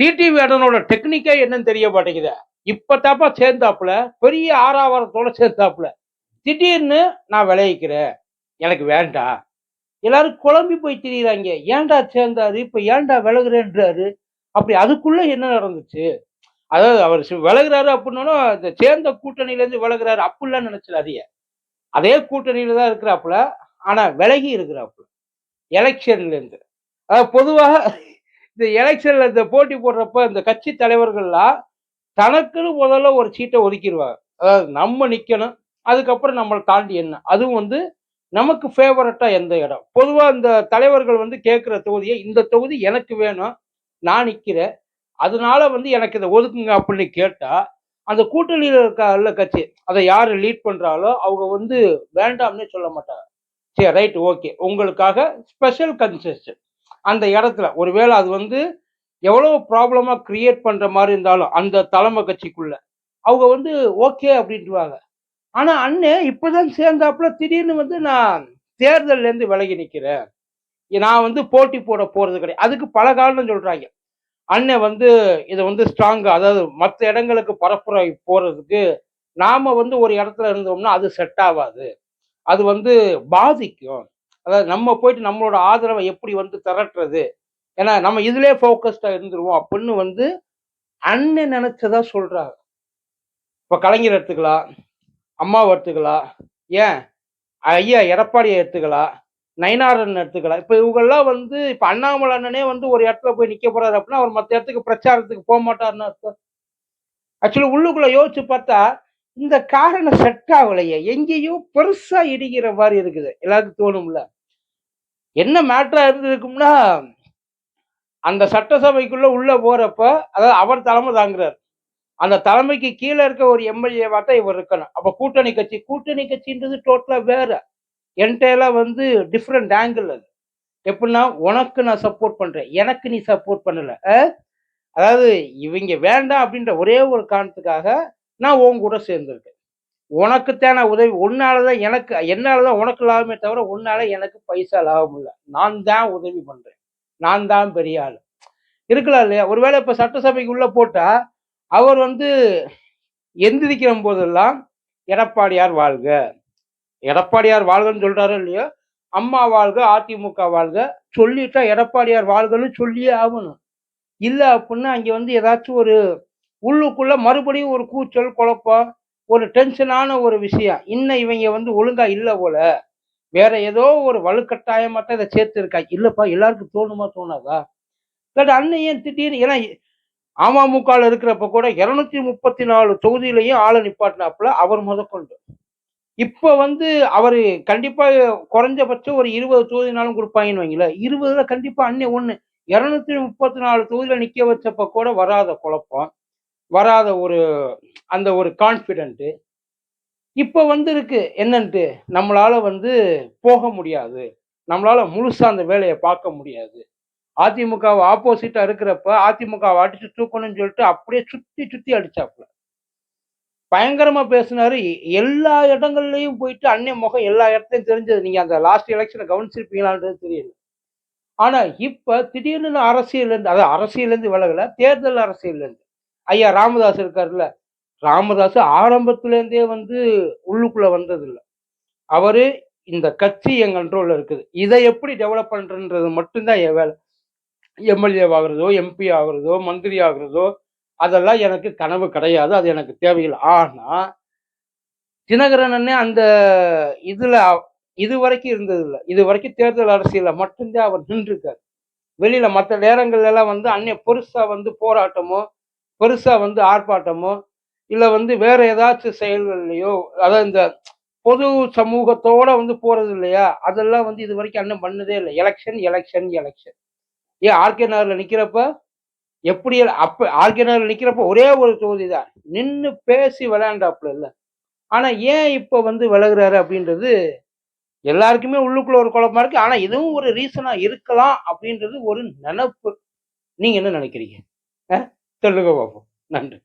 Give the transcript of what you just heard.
TTV அண்ணனோட டெக்னிக்கே என்னன்னு தெரிய மாட்டேங்குது. இப்பதாப்பா சேர்ந்தாப்புல பெரிய ஆறாவரத்தோட சேர்ந்தாப்புல. திடீர்னு நான் விளைவிக்கிறேன். எனக்கு வேண்டாம் எல்லாரும் குழம்பி போய் திரியிறாங்க. ஏன்டா சேர்ந்தாரு? இப்ப ஏன்டா விலகுறேன்றாரு? அப்படி அதுக்குள்ள என்ன நடந்துச்சு? அதாவது அவர் விலகுறாரு அப்படின்னாலும் இந்த சேர்ந்த கூட்டணியில இருந்து விலகுறாரு. அப்படிலாம் நினைச்சிடாதீங்க. அதே கூட்டணியில தான் இருக்கிறாப்புல. ஆனா விலகி இருக்கிறாப்புல. எலெக்ஷன்ல இருந்து அதாவது பொதுவாக இந்த எலெக்ஷன்ல இந்த போட்டி போடுறப்ப இந்த கட்சி தலைவர்கள்லாம் தனக்குன்னு முதல்ல ஒரு சீட்டை ஒதுக்கிடுவாங்க. அதாவது நம்ம நிக்கணும் அதுக்கப்புறம் நம்மளை தாண்டி என்ன? அதுவும் வந்து நமக்கு ஃபேவரட்டா எந்த இடம்? பொதுவா இந்த தலைவர்கள் வந்து கேட்குற தொகுதியை இந்த தொகுதி எனக்கு வேணும் நான் நிக்கிறேன் அதனால வந்து எனக்கு இதை ஒதுக்குங்க அப்படின்னு கேட்டா அந்த கூட்டணியில் இருக்க கட்சி அதை யார் லீட் பண்ணுறாலோ அவங்க வந்து வேண்டாம்னே சொல்ல மாட்டாங்க. சரி ரைட் ஓகே உங்களுக்காக ஸ்பெஷல் கன்செஷன் அந்த இடத்துல. ஒருவேளை அது வந்து எவ்வளவு ப்ராப்ளமா கிரியேட் பண்ற மாதிரி இருந்தாலும் அந்த தலைமை கட்சிக்குள்ள. அவங்க வந்து ஓகே அப்படின்ட்டுவாங்க ஆனா அண்ணன் இப்பதான் சேர்ந்தாப்புல திடீர்னு வந்து நான் தேர்தல்ல இருந்து விலகி நிக்கிறேன். நான் வந்து போட்டி போட போறது கிடையாது. அதுக்கு பல காரணம் சொல்றாங்க. அண்ணன் வந்து இதை வந்து ஸ்ட்ராங்கா அதாவது மற்ற இடங்களுக்கு பரப்புரை போறதுக்கு நாம வந்து ஒரு இடத்துல இருந்தோம்னா அது செட் ஆகாது. அது வந்து பாதிக்கும். அதாவது நம்ம போயிட்டு நம்மளோட ஆதரவை எப்படி வந்து திரட்டுறது? ஏன்னா நம்ம இதுலயே ஃபோக்கஸ்டா இருந்துருவோம் அப்படின்னு வந்து அண்ணன் நினைச்சதா சொல்றாங்க இப்போ கலைஞர் எடுத்துக்கலாம் அம்மாவை எடுத்துக்கலாம் ஏன்? ஐயா எடப்பாடியை எடுத்துக்கலாம் நயனாரன் எடுத்துக்கலாம் இப்போ இவங்கெல்லாம் வந்து இப்போ அண்ணாமலை அண்ணனே வந்து ஒரு இடத்துல போய் நிற்க போறாரு அப்படின்னா அவர் மற்ற இடத்துக்கு பிரச்சாரத்துக்கு போக மாட்டாருன்னு அர்த்தம். ஆக்சுவலி உள்ளுக்குள்ள யோசிச்சு பார்த்தா இந்த காரணம் செட் ஆகலையே. எங்கேயோ பெருசா இடிக்கிற மாதிரி இருக்குது. எல்லாருக்கும் தோணும்ல? என்ன மேட்டரா இருந்திருக்கும்னா அந்த சட்டசபைக்குள்ள உள்ள போறப்ப அதாவது அவர் தலைமை தாங்குறார். அந்த தலைமைக்கு கீழே இருக்க ஒரு எம்எல்ஏவாட்ட இவர் இருக்கணும். அப்ப கூட்டணி கட்சி கூட்டணி கட்சின்றது டோட்டலா வேற. என்டையலா வந்து டிஃப்ரெண்ட் ஆங்கிள் அது. எப்படின்னா உனக்கு நான் சப்போர்ட் பண்றேன் எனக்கு நீ சப்போர்ட் பண்ணல. அதாவது இவங்க வேண்டாம் அப்படின்ற ஒரே ஒரு காரணத்துக்காக நான் உன் கூட சேர்ந்திருக்கேன். உனக்குத்தான தேன உதவி உன்னாலதான் எனக்கு என்னாலதான் உனக்கு லாபமே தவிர உன்னால எனக்கு பைசா லாபம் இல்லை. நான் தான் உதவி பண்றேன். நான் தான் பெரிய ஆள். இருக்கலாம் இல்லையா? ஒருவேளை இப்ப சட்டசபைக்கு உள்ள போட்டா அவர் வந்து எந்திரிக்கிற போதெல்லாம் எடப்பாடியார் வாழ்க. எடப்பாடியார் வாழ்கன்னு சொல்றாரோ இல்லையோ? அம்மா வாழ்க அதிமுக வாழ்க. சொல்லிட்டா எடப்பாடியார் வாழ்கன்னு சொல்லியே ஆகணும். இல்லை அப்படின்னா அங்கே வந்து ஏதாச்சும் ஒரு உள்ளுக்குள்ள மறுபடியும் ஒரு கூச்சல் குழப்பம் ஒரு டென்ஷனான ஒரு விஷயம். இன்னும் இவங்க வந்து ஒழுங்கா இல்லை போல. வேற ஏதோ ஒரு வலுக்கட்டாயமா இதை சேர்த்து இருக்கா எல்லாருக்கும் தோணுமா தோணாதா? பட் அண்ணன் ஏன் திடீர்னு ஏன்னா அமமுகவில் இருக்கிறப்ப கூட இரநூத்தி முப்பத்தி நாலு தொகுதியிலையும் ஆளை நிப்பாட்டினாப்புல அவர் முதற்கொண்டு. இப்போ வந்து அவர் கண்டிப்பாக குறைஞ்சபட்சம் ஒரு இருபது தொகுதினாலும் கொடுப்பாங்கன்னு வைங்களேன். இருபதுல கண்டிப்பாக அண்ணன் ஒன்று இரநூத்தி முப்பத்தி நாலு தொகுதியில் நிற்க வச்சப்ப கூட வராத குழப்பம். வராத ஒரு அந்த ஒரு கான்ஃபிடென்ட்டு இப்போ வந்து இருக்கு என்னன்ட்டு நம்மளால வந்து போக முடியாது. நம்மளால முழுசா அந்த வேலையை பார்க்க முடியாது. அதிமுகவை ஆப்போசிட்டா இருக்கிறப்ப அதிமுகவை அடிச்சு தூக்கணும்னு சொல்லிட்டு அப்படியே சுத்தி சுத்தி அடிச்சாப்புல. பயங்கரமா பேசினாரு. எல்லா இடங்கள்லயும் போயிட்டு அன்னை முகம் எல்லா இடத்தையும் தெரிஞ்சது. நீங்க அந்த லாஸ்ட் எலெக்ஷனை கவனிச்சிருப்பீங்களான்றது தெரியல. ஆனா இப்ப திடீர்னு அரசியல் இருந்து அதாவது அரசியல் இருந்து விலகல. தேர்தல் அரசியல் இருந்து. ஐயா ராமதாஸ் இருக்காருல்ல ராமதாஸ் ஆரம்பத்துலேருந்தே வந்து உள்ளுக்குள்ள வந்ததில்லை. அவர் அவரு இந்த கட்சி என் கண்ட்ரோல்ல இருக்குது. இதை எப்படி டெவலப் பண்றன்றது மட்டும்தான் என் வேலை. எம்எல்ஏ ஆகுறதோ எம்பி ஆகுறதோ மந்திரி ஆகுறதோ அதெல்லாம் எனக்கு கனவு கிடையாது அது எனக்கு தேவையில்லை. ஆனா தினகரன் அண்ணே அந்த இதுல இது வரைக்கும் இருந்தது இல்லை இது வரைக்கும் தேர்தல் அரசியலில் மட்டும்தான் அவர் நின்றுருக்காரு. வெளியில மற்ற நேரங்கள்ல எல்லாம் வந்து அன்னைய பெருசா வந்து போராட்டமோ பெருசாக வந்து ஆர்ப்பாட்டமோ இல்லை வந்து வேற ஏதாச்சும் செயல்கள்லையோ அதாவது இந்த பொது சமூகத்தோட வந்து போறது இல்லையா? அதெல்லாம் வந்து இது வரைக்கும் அண்ணன் பண்ணதே இல்லை. எலெக்ஷன் எலெக்ஷன் எலெக்ஷன் ஏன் ஆர்கே நகரில் நிற்கிறப்ப எப்படி அப்ப ஆர்கே நகரில் நிற்கிறப்ப ஒரே ஒரு தொகுதி தான் நின்று பேசி விளையாண்டாப்புல இல்லை. ஆனா ஏன் இப்ப வந்து விலகுறாரு அப்படின்றது எல்லாருக்குமே உள்ளுக்குள்ள ஒரு குழப்பமா இருக்கு. ஆனா இதுவும் ஒரு ரீசனா இருக்கலாம் அப்படின்றது ஒரு நினைப்பு. நீங்க என்ன நினைக்கிறீங்க? சொல்லுங்க பார்ப்போம். நன்றி.